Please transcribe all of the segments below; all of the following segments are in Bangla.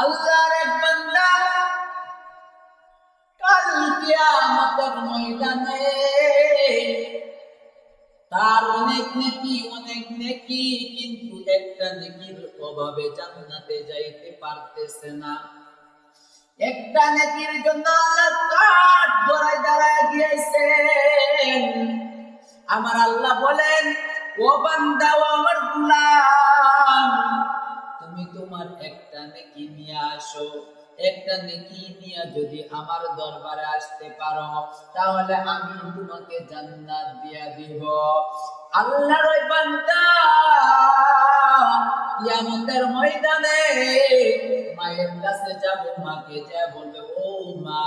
আল্লাহর এক বান্দা কাল কিয়ামতের ময়দানে তার অনেক নেকি অনেক নেকি, কিন্তু একটা নেকির অভাবে জান্নাতে যাইতে পারতেছে না। একটা নেকির জন্য আল্লাহ কাঠ ধরায় দাঁড়ায় গিয়েছেন আমার আল্লাহ বলেন, ও বান্দা আমার একটা নেকি নিয়ে যদি আমার দরবারে আসতে পারো, তাহলে আমি তোমাকে জান্নাত দিয়া দিব। আল্লাহর ওই বান্দা কিয়ামতের ময়দানে মায়ের কাছে যাবে, মাকে যা বলবে, ও মা,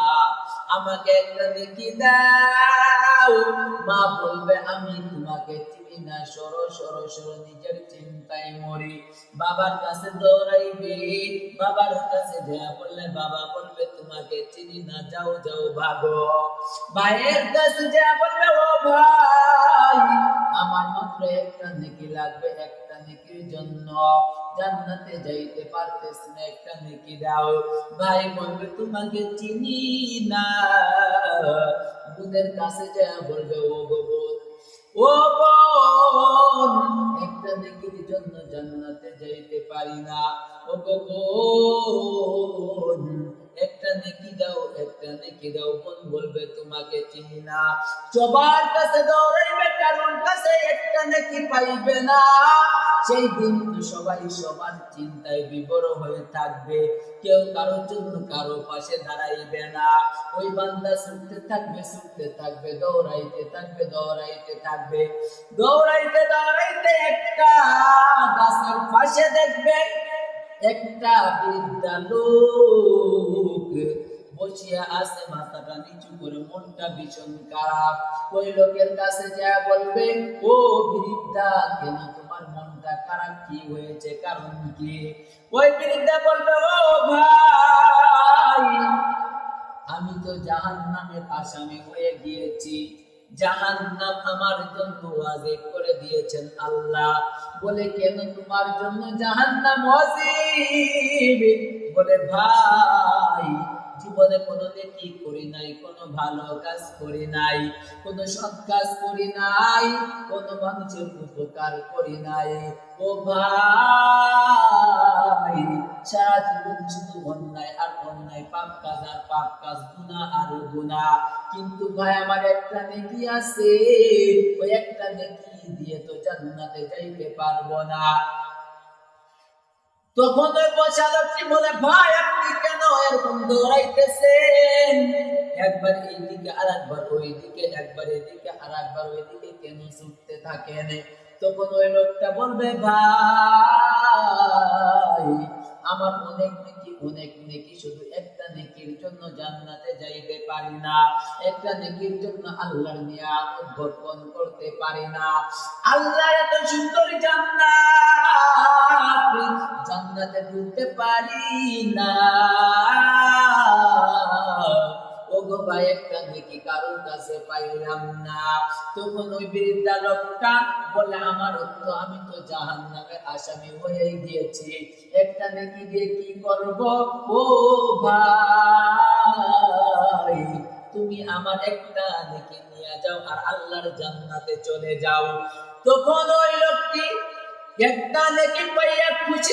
আমাকে একটা নেকি দাও। মা বলবে, আমি তোমাকে চিনি না নিজের চিন্তায় মরি। বাবার কাছে দৌড়াইবে, বাবার কাছে বললে বাবা বলবে, তোমাকে চিনি না, যাও যাও, ভাগো। ভাইয়ের কাছে ও ভাই, আমার মাত্র একটা নেকি লাগবে, একটা নেকির জন্য। জান্নাতে যাইতে পারতেছি না, একটা নেকি দাও। ভাই বলবে, তোমাকে চিনি না বোনের কাছে যা বলবে, ও গো বোন ও বোন, একটা নেকির জন্য জান্নাতে যাইতে পারি না। ও গো বোন, একটা নেকি দাও, একটা নেকি দাও বোন বলবে তোমাকে চিনি না। সবার কাছে দৌড়াইবে কারণ কাছে একটা নেকি পাইবে না। সেই দিন তো সবাই সবার চিন্তায় বিবর হয়ে থাকবে। কেউ কারোর জন্য কারও পাশে দাঁড়াইবে না। ওই বান্দা ছুটতে থাকবে ছুটতে থাকবে, দৌড়াইতে থাকবে দৌড়াইতে থাকবে। দৌড়াইতে দৌড়াইতে একটা গাছের পাশে দেখবে একটা বৃদ্ধা বসিয়া আছে, মাথাটা নিচু করে, মনটা ভীষণ খারাপ। ওই লোকের কাছে যা বলবে, ও বৃদ্ধা, কেন তোমার মনটা খারাপ কি হয়েছে, কারণ কি? ওই বৃদ্ধা বলবে, ও ভাই, আমি তো জাহান নামের আসামি হয়ে গিয়েছি। জাহান নাম আমার জন্য করে দিয়েছেন আল্লাহ। বলে, কেন তোমার জন্য জাহান নাম বলে, ভাই জীবনে কোনো নেকি করি নাই, কোনো ভালো কাজ করি নাই, কোনো সৎ কাজ করি নাই, কোনো মানুষের উপকার করি নাই। ও ভাই সারা জীবন শুধু অন্যায় আর অন্যায়, পাপ কাজ আর পাপ কাজ গুণা আর গুণা কিন্তু ভাই, আমার একটা নেকি আছে, ওই একটা নেকি দিয়ে তো জান্নাতে যাইতে পারব না। তখন ওই পয়সা লোকটি বলে, ভাই, আপনি কেন এরকম দৌড়াইতেছেন? একবার এইদিকে আর একবার ওই দিকে একবার এদিকে আর একবার ওই দিকে কেন ছুটতে থাকেন? তখন ওই লোকটা বলবে, ভাই, আমার অনেক নেকি অনেক নেকি, শুধু নেকির জন্য জান্নাতে যাইতে পারি না। একটা নেকির জন্য আল্লাহর নিয়ামত ভক্ষণ করতে পারি না। আল্লাহ এত সুন্দর জান্নাত, জান্নাতে ঢুকতে পারি না। একটা নেকি কারোর কাছে পাইলাম না। তখন ওই বৃদ্ধা লোকটা বলে, আমার তো আমি তো জাহান আসামি গিয়েছি। একটা দিয়ে কি করব? ও ভাই, তুমি আমার একটা নেকি নিয়ে যাও আর আল্লাহর জান্নাতে চলে যাও। তখন ওই লোকটি একটা নেকি পাইয়া খুশিতে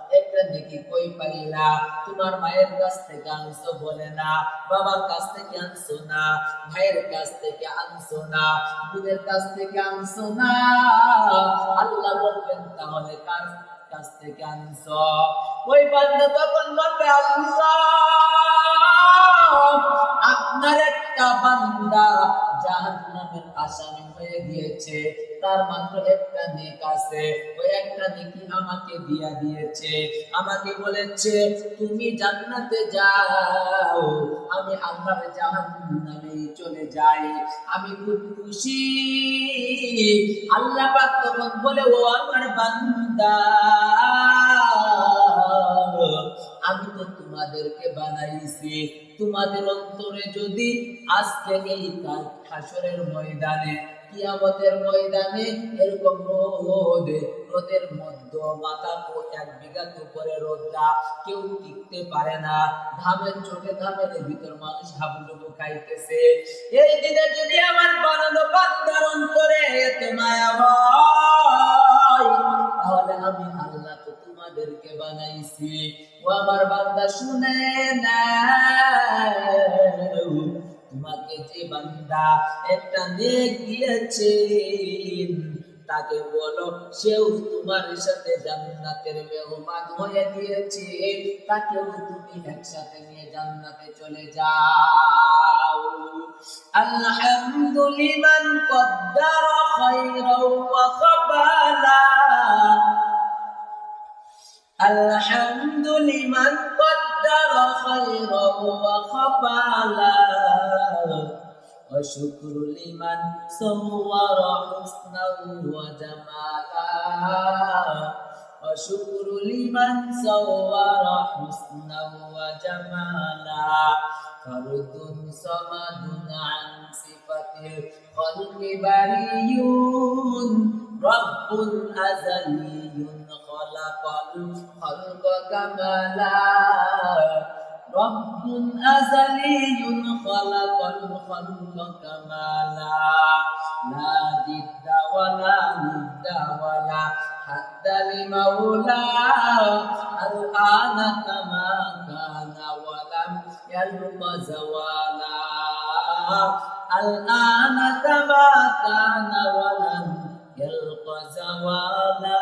একটা কই পাইলা? তোমার মায়ের কাছ থেকে আনছো বলে না, বাবার কাছ থেকে আনছো না, ভাইয়ের কাছ থেকে আনছো না কাছ থেকে আনছো না। আল্লাহ বলবেন, তাহলে কার কাছ থেকে আনছো? ওই বান্দা তখন বলবে, আল্লাহ, আপনার একটা বান্দা জাহান্নামের আসামি হয়ে গিয়েছে। তার মাত্র একটা নেক আছে। ওই একটা নেকি আমাকে দিয়া দিয়েছে। আমাকে বলেছে, তুমি জান্নাতে যাও। আমি আল্লাহর জাহান্নামে চলে যাই। আমি খুব খুশি। আল্লাহ পাক তখন বলে, ও আমার বান্দা, আমি তো তোমাদেরকে বানাইছি। তোমাদের অন্তরে যদি আজকে এই কাল হাসরের ময়দানে কিয়ামতের ময়দানে এরকম রোদ, রোদের মধ্যে মাথা এক বিঘা উপরে রোদটা কেউ টিকতে পারে না। ঘামের চোখে ঘামের ভিতর মানুষ হাবুডুবু খাইতেছে। এই দিনে যদি আমার বানানো বান্দার অন্তরে এত মায়া তাহলে আমি আল্লাহ তো তোমাদেরকে বানাইছি। ও আমার বান্দা, শুনে না তোমাকে যে বান্দা একটা নেক দিয়েছে তাকে বলো সেও তোমার সাথে জান্নাতের মেহমান হয়ে দিয়েছে তাকেও তুমি একসাথে নিয়ে জান্নাতে চলে যাও। আলহামদুলিমান কদ্দার খায়রাও ওয়া খাবালা। আলহামদুলিমান خيرا وخبالا وشكر لمن صور حسنا وجمالا وشكر لمن صور حسنا وجمالا فرد صمد عن صفة الخلق بريون رب أزلي خلق الخلق كمالا رب أزلي خلق الخلق كمالا. لا ضد ولا ند ولا حد لمولاه الآن كما كان ولم يلق زوالا. الآن كما كان ولم يلق زوالا.